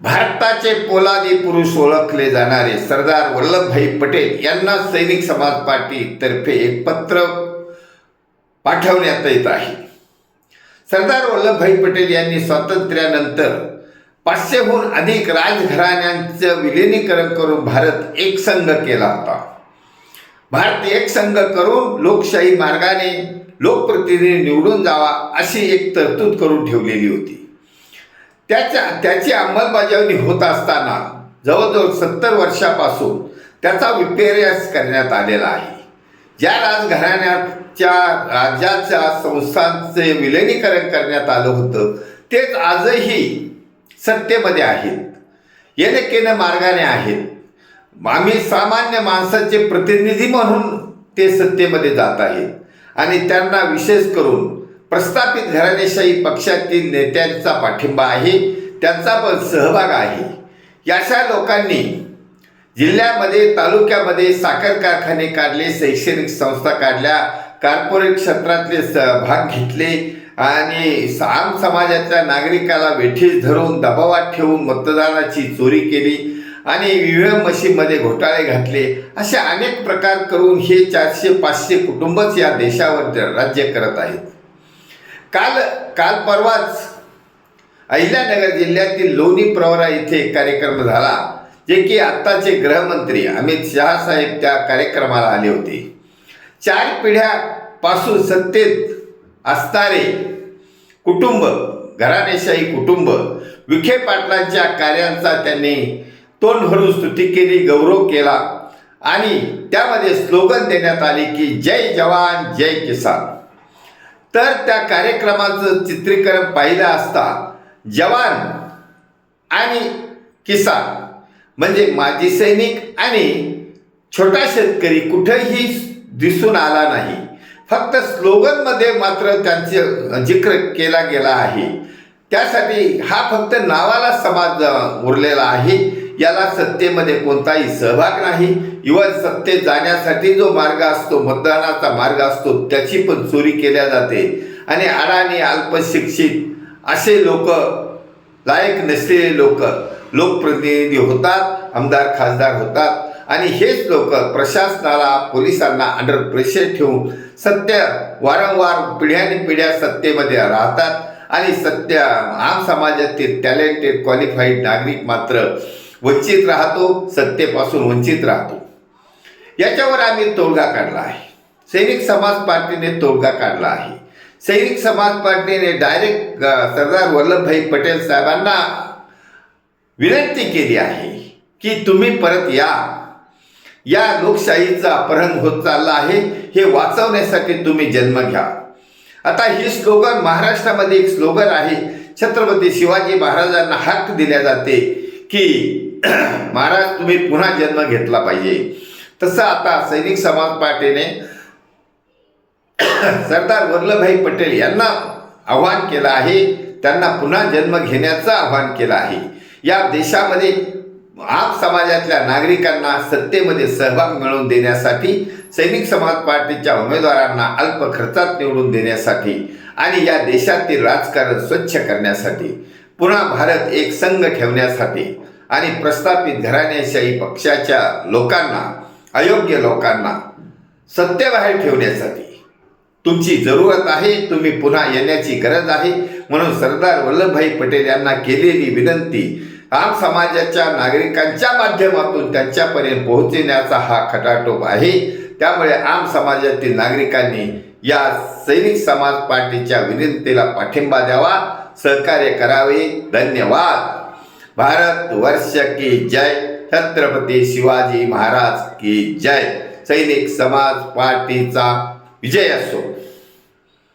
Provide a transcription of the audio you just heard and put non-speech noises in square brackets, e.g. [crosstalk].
भारताचे पोलादी पुरुष ओळखले जाणारे सरदार वल्लभभाई पटेल यांना सैनिक समाज पार्टीतर्फे एक पत्र पाठवण्यात येत आहे. सरदार वल्लभभाई पटेल यांनी स्वातंत्र्यानंतर पाचशेहून अधिक राजघराण्यांचं विलिनीकरण करून भारत एक संघ केला होता. भारत एक संघ करून लोकशाही मार्गाने लोकप्रतिनिधी निवडून जावा अशी एक तरतूद करून ठेवलेली होती. त्याच्या त्याची अंमलबजावणी होत असताना जवळजवळ सत्तर वर्षापासून त्याचा विपर्यास करण्यात आलेला आहे. ज्या राजघराण्याच्या राज्याच्या संस्थांचे विलिनीकरण करण्यात आलं होतं तेच आजही सत्तेमध्ये आहेत. येणेकेने मार्गाने आहेत. आम्ही सामान्य माणसाचे प्रतिनिधी म्हणून ते सत्तेमध्ये जात आहेत. आणि त्यांना विशेष करून प्रस्थापित घराणेशाही पक्षातील नेत्यांचा पाठिंबा आहे त्यांचा पण सहभाग आहे. याशा लोकांनी जिल्ह्यामध्ये तालुक्यामध्ये साखर कारखाने काढले शैक्षणिक संस्था काढल्या कॉर्पोरेट क्षेत्रातले सहभाग घेतले आणि आम समाजाच्या नागरिकाला वेठीस धरून दबावात ठेवून मतदानाची चोरी केली आणि ईव्हीएम मशीनमध्ये घोटाळे घातले. असे अनेक प्रकार करून हे चारशे पाचशे कुटुंबच या देशावर राज्य करत आहेत. काल काल परवाच अहिल्यानगर जिल्ह्यातील लोणी प्रवरा इथे एक कार्यक्रम झाला जे की आत्ताचे गृहमंत्री अमित शहा साहेब त्या कार्यक्रमाला आले होते. चार पिढ्यापासून सत्तेत असणारे कुटुंब घराणेशाही कुटुंब विखे पाटलांच्या कार्यांचा त्यांनी तोंड भरून स्तुती केली गौरव केला आणि त्यामध्ये स्लोगन देण्यात आले की जय जवान जय किसान. तर त्या कार्यक्रमाचं चित्रीकरण पाहिलं असता जवान आणि किसान म्हणजे माजी सैनिक आणि छोटा शेतकरी कुठेही दिसून आला नाही. फक्त स्लोगनमध्ये मात्र त्यांचे जिक्र केला गेला आहे. त्यासाठी हा फक्त नावाला समाज उरलेला आहे. याला सत्तेमध्ये कोणताही सहभाग नाही. इवन सत्तेत जाण्यासाठी जो मार्ग असतो मतदानाचा मार्ग असतो त्याची पण चोरी केल्या जाते. आणि अडाणी अल्पशिक्षित असे लोक लायक नसलेले लोक लोकप्रतिनिधी होतात आमदार खासदार होतात. आणि हेच लोक प्रशासनाला पोलिसांना अंडर प्रेशर ठेवून सत्य वारंवार पिढ्याने पिढ्या सत्तेमध्ये राहतात. आणि सत्य आम समाजातील टॅलेंटेड क्वालिफाईड नागरिक मात्र वंचित राहतो सत्तेपासून वंचित राहतो. याच्यावर आम्ही तोडगा काढला आहे. सैनिक समाज पार्टीने तोडगा काढला आहे. सैनिक समाज पार्टीने डायरेक्ट सरदार वल्लभभाई पटेल साहेबांना विनंती केली आहे की तुम्ही परत या. या लोकशाहीचा अपहरण होत चालला आहे हे वाचवण्यासाठी तुम्ही जन्म घ्या. आता ही स्लोगन महाराष्ट्रामध्ये एक स्लोगन आहे छत्रपती शिवाजी महाराजांना हक्क दिल्या जाते. की [clears throat] महाराज तुम्ही पुन्हा जन्म घेतला पाहिजे. तसं आता सैनिक समाज पार्टीने [clears throat] सरदार वल्लभभाई पटेल यांना आव्हान केलं आहे. त्यांना पुन्हा जन्म घेण्याचं आव्हान केलं आहे. या देशामध्ये आप समाजातल्या नागरिकांना सत्तेमध्ये सहभाग मिळवून देण्यासाठी सैनिक समाज पार्टीच्या उमेदवारांना अल्प खर्चात निवडून देण्यासाठी आणि या देशातील राजकारण स्वच्छ करण्यासाठी पुन्हा भारत एक संघ ठेवण्यासाठी आणि प्रस्थापित घराण्याशाही पक्षाच्या लोकांना अयोग्य लोकांना सत्तेबाहेर ठेवण्यासाठी. तुमची जरूरत आहे तुम्ही पुन्हा येण्याची गरज आहे म्हणून सरदार वल्लभभाई पटेल यांना केलेली विनंती आम समाजाच्या नागरिकांच्या माध्यमातून त्यांच्यापर्यंत पोहोचण्याचा हा खटाटोप आहे. त्यामुळे आम समाजातील नागरिकांनी या सैनिक समाज पार्टीच्या विनंतीला पाठिंबा द्यावा सहकार्य करावे. धन्यवाद. भारत वर्ष की जय. छत्रपती शिवाजी महाराज की जय. सैनिक समाज पार्टीचा विजय असो.